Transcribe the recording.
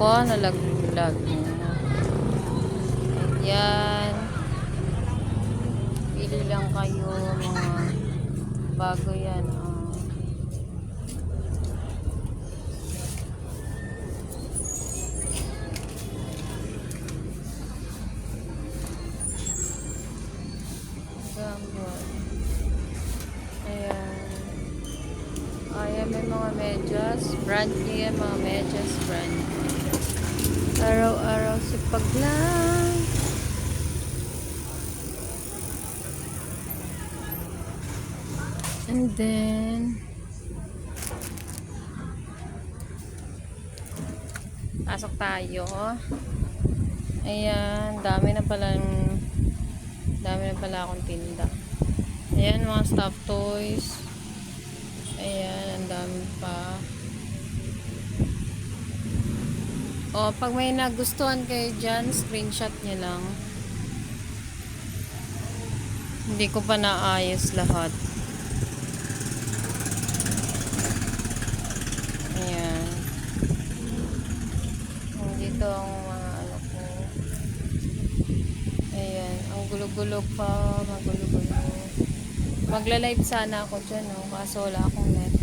ko, ano, nalaglag. Ayan. Pili lang kayo mga bago yan. Ah. Oh. Gambol. Ayan. Ayan, may mga medyas. Brand new yan, mga medyas. Brand new. Araw-araw sipag lang. And then, pasok tayo. Ayan, dami na pala dami na pala akong tinda. Ayan, mga stuffed toys. O, pag may nagustuhan kayo dyan, screenshot nyo lang. Hindi ko pa naayos lahat. Ayan. Dito ang mga ano ko. Ayan. Ang gulo-gulo pa. Magulo-gulo. Magla-live sana ako dyan, no? Kaso wala akong net.